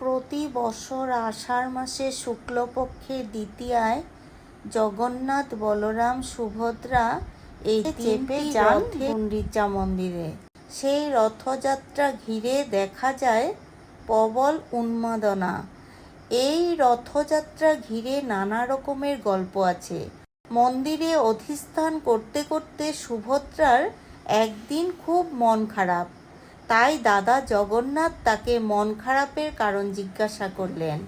প্রতি বছর আষাঢ় মাসে শুক্লপক্ষের দ্বিতীয়ায় জগন্নাথ বলরাম সুভদ্রা এই চেপে যান গুন্ডিচা মন্দিরে। সেই রথযাত্রা ঘিরে দেখা যায় প্রবল উন্মাদনা। এই রথযাত্রা ঘিরে নানা রকমের গল্প আছে। মন্দিরে অধিষ্ঠান করতে করতে সুভদ্রার একদিন খুব মন খারাপ। তাই দাদা জগন্নাথ তাকে মন খারাপের কারণ জিজ্ঞাসা করলেন।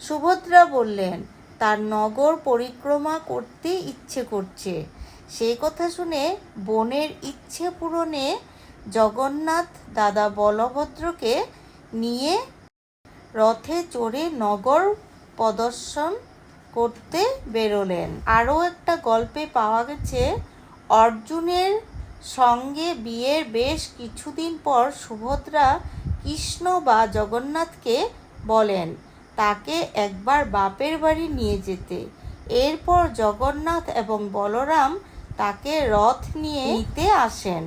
সুভদ্রা বললেন, তার নগর পরিক্রমা করতে ইচ্ছে করছে। সেই কথা শুনে বোনের ইচ্ছে পূরণে জগন্নাথ দাদা বলভদ্রকে নিয়ে রথে চড়ে নগর প্রদর্শন করতে বেরোলেন। আরও একটা গল্পে পাওয়া গেছে, অর্জুনের সঙ্গে বিয়ের বেশ কিছুদিন পর সুভদ্রা কৃষ্ণ বা জগন্নাথকে বলেন, তাকে একবার বাপের বাড়ি নিয়ে যেতে। এরপর জগন্নাথ এবং বলরাম তাকে রথ নিয়ে নিতে আসেন।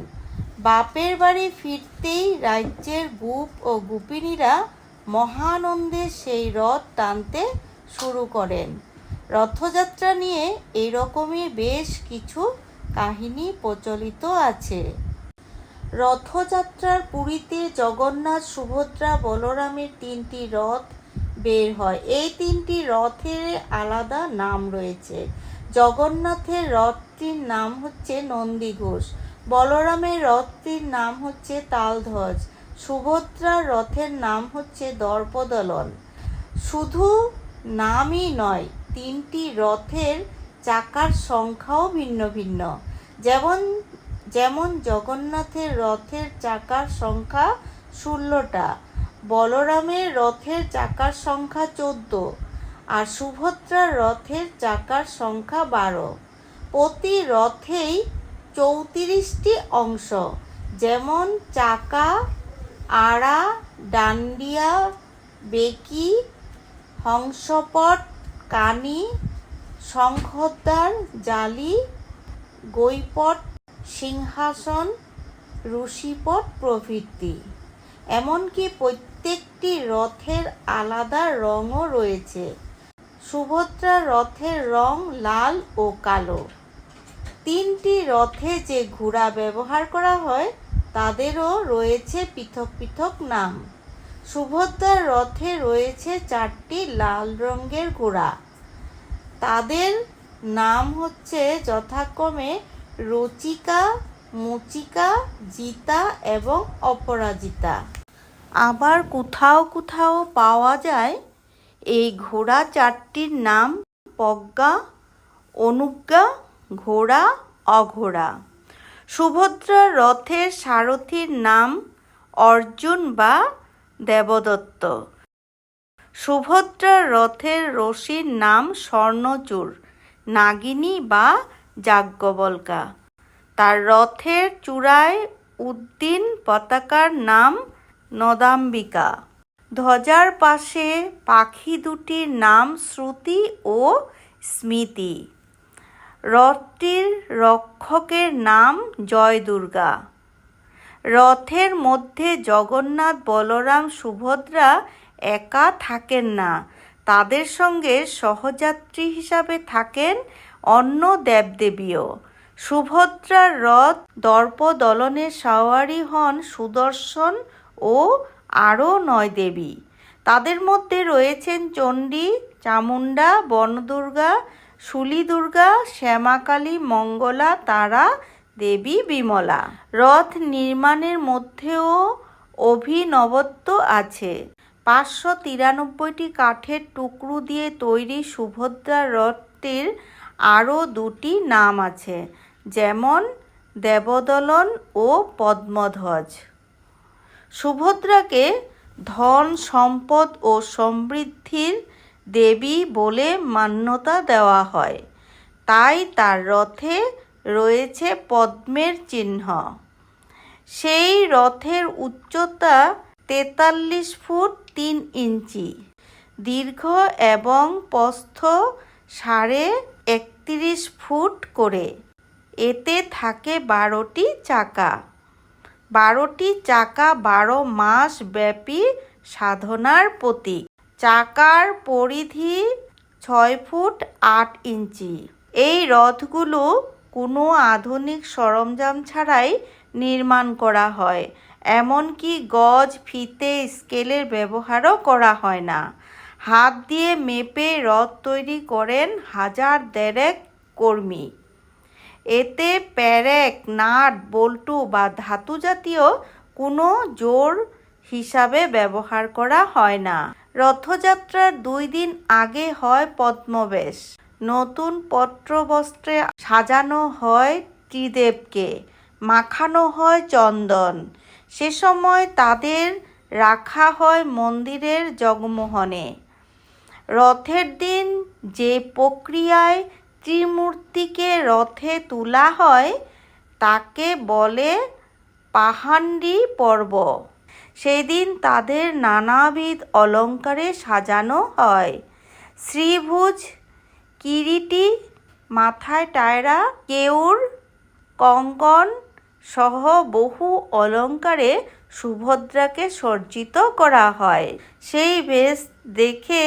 বাপের বাড়ি ফিরতেই রাজ্যের গুপ ও গুপিনীরা মহানন্দে সেই রথ টানতে শুরু করেন। রথযাত্রা নিয়ে এইরকমই বেশ কিছু কাহিনী প্রচলিত আছে। রথযাত্রার পুরীতে জগন্নাথ, সুভদ্রা, বলরামের তিনটি রথ বের হয়। এই তিনটি রথের আলাদা নাম রয়েছে। জগন্নাথের রথটির নাম হচ্ছে নন্দীঘোষ। বলরামের রথটির নাম হচ্ছে তালধ্বজ। সুভদ্রার রথের নাম হচ্ছে দর্পদলন। শুধু নামই নয়, তিনটি রথের চাকার সংখ্যাও ভিন্ন ভিন্ন। যেমন যেমন জগন্নাথের রথের চাকার সংখ্যা ষোলোটা, বলরামের রথের চাকার সংখ্যা চোদ্দ, আর সুভদ্রার রথের চাকার সংখ্যা বারো। প্রতি রথেই চৌত্রিশটি অংশ, যেমন চাকা, আড়া, ডান্ডিয়া, বেকি, হংসপট, কানি শঙ্খদ্বার, জালি, গৈপট, সিংহাসন, ঋষিপট প্রভৃতি। এমনকি প্রত্যেকটি রথের আলাদা রঙও রয়েছে। সুভদ্রা রথের রং লাল ও কালো। তিনটি রথে যে ঘোড়া ব্যবহার করা হয়, তাদেরও রয়েছে পৃথক পৃথক নাম। সুভদ্রার রথে রয়েছে চারটি লাল রঙের ঘোড়া। তাদের নাম হচ্ছে যথাক্রমে রচিকা, মুচিকা, জিতা এবং অপরাজিতা। আবার কোথাও কোথাও পাওয়া যায় এই ঘোড়া চারটির নাম প্রজ্ঞা অনুজ্ঞা, ঘোড়া, অঘোড়া। সুভদ্রা রথের সারথীর নাম অর্জুন বা দেবদত্ত। সুভদ্রার রথের রশির নাম স্বর্ণচূড়, নাগিনী বা যাজ্ঞবল্কা। তার রথের চূড়ায় উদ্দিন পতাকার নাম নদাম্বিকা। ধ্বজার পাশে পাখি দুটির নাম শ্রুতি ও স্মৃতি। রথটির রক্ষকের নাম জয় দুর্গা রথের মধ্যে জগন্নাথ বলরাম সুভদ্রা একা থাকেন না। তাদের সঙ্গে সহযাত্রী হিসাবে থাকেন অন্য দেবদেবীও। সুভদ্রার রথ, দর্পদলনে সাওয়ারি হন সুদর্শন ও আরও নয় দেবী। তাদের মধ্যে রয়েছেন চণ্ডী, চামুণ্ডা, বনদুর্গা দুর্গা শ্যামাকালী, মঙ্গলা, তারা, দেবী, বিমলা। রথ নির্মাণের মধ্যেও অভিনবত্ব আছে। পাঁচশো তিরানব্বইটি কাঠের টুকরো দিয়ে তৈরি সুভদ্রা রথটির আরও দুটি নাম আছে, যেমন দেবদলন ও পদ্মধ্বজ। সুভদ্রাকে ধন, সম্পদ ও সমৃদ্ধির দেবী বলে মান্যতা দেওয়া হয়। তাই তার রথে রয়েছে পদ্মের চিহ্ন। সেই রথের উচ্চতা তেতাল্লিশ ফুট তিন ইঞ্চি, দীর্ঘ এবং প্রস্থ সাড়ে একত্রিশ ফুট করে। এতে থাকে বারোটি চাকা। বারোটি চাকা বারো মাস ব্যাপী সাধনার প্রতীক। চাকার পরিধি ছয় ফুট আট ইঞ্চি। এই রথগুলো কোনো আধুনিক সরঞ্জাম ছাড়াই নির্মাণ করা হয়। এমনকি গজ, ফিতে, স্কেলের ব্যবহারও করা হয় না। হাত দিয়ে মেপে রথ তৈরি করেন হাজার দেড়েক কর্মী। এতে প্যারেক, নাট, বল্টু বা ধাতু জাতীয় কোনো জোর হিসাবে ব্যবহার করা হয় না। রথযাত্রার দুই দিন আগে হয় পদ্মবেশ। নতুন পত্রবস্ত্রে সাজানো হয় ত্রিদেবকে, মাখানো হয় চন্দন। সে সময় তাদের রাখা হয় মন্দিরের জগমোহনে। রথের দিন যে প্রক্রিয়ায় ত্রিমূর্তিকে রথে তোলা হয়, তাকে বলে পাহান্ডি পর্ব। সেদিন তাদের নানাবিধ অলঙ্কারে সাজানো হয়। শ্রীভুজ কিরিটি, মাথায় টায়রা, কেউর, কঙ্কন সহ বহু অলঙ্কারে সুভদ্রাকে সজ্জিত করা হয়। সেই বেশ দেখে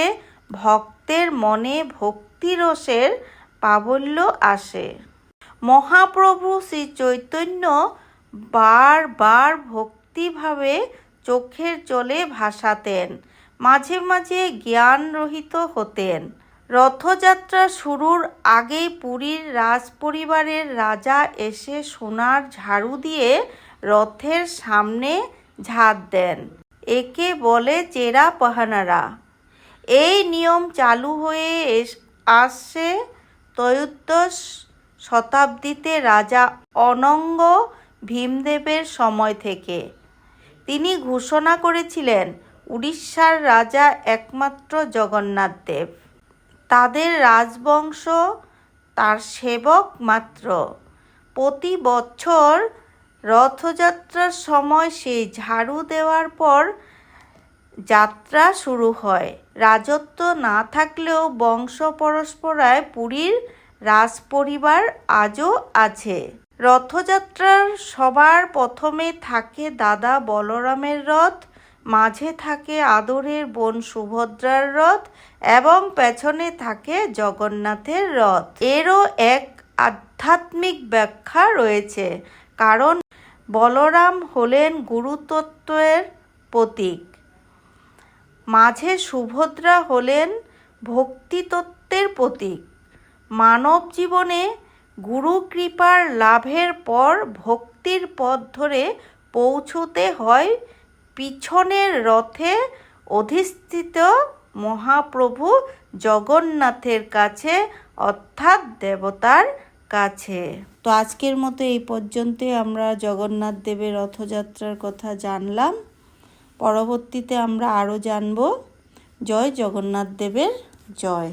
ভক্তের মনে ভক্তিরসের প্রাবল্য আসে। মহাপ্রভু শ্রী চৈতন্য বারবার ভক্তিভাবে চোখের জলে ভাসাতেন, মাঝে মাঝে জ্ঞান রহিত হতেন। রথযাত্রা শুরুর আগেই পুরীর রাজপরিবারের রাজা এসে সোনার ঝাড়ু দিয়ে রথের সামনে ঝাঁট দেন। একে বলে চেরা পাহানারা। এই নিয়ম চালু হয়ে আসছে ত্রয়োদশ শতাব্দীতে রাজা অনঙ্গ ভীমদেবের সময় থেকে। তিনি ঘোষণা করেছিলেন, উড়িষ্যার রাজা একমাত্র জগন্নাথ দেব। তাদের রাজবংশ তার সেবক মাত্র। প্রতি বছর রথযাত্রার সময় সেই ঝাড়ু দেওয়ার পর যাত্রা শুরু হয়। রাজত্ব না থাকলেও বংশ পরস্পরায় পুরীর রাজপরিবার আজও আছে। রথযাত্রার সবার প্রথমে থাকে দাদা বলরামের রথ মাঝে থাকে আদরের বোন সুভদ্রার রথ এবং পেছনে থাকে জগন্নাথের রথ। এরও এক আধ্যাত্মিক ব্যাখ্যা রয়েছে, কারণ বলরাম হলেন গুরুতত্ত্বের প্রতীক। মাঝে সুভদ্রা হলেন ভক্তিতত্ত্বের প্রতীক। মানব জীবনে গুরু কৃপার লাভের পর ভক্তির পথ ধরে পৌঁছতে হয় পিছনের রথে অধিষ্ঠিত মহাপ্রভু জগন্নাথের কাছে, অর্থাৎ দেবতার কাছে। তো আজকের মতো এই পর্যন্তই আমরা জগন্নাথ দেবের রথযাত্রার কথা জানলাম। পরবর্তীতে আমরা আরও জানব। জয় জগন্নাথ দেবের জয়।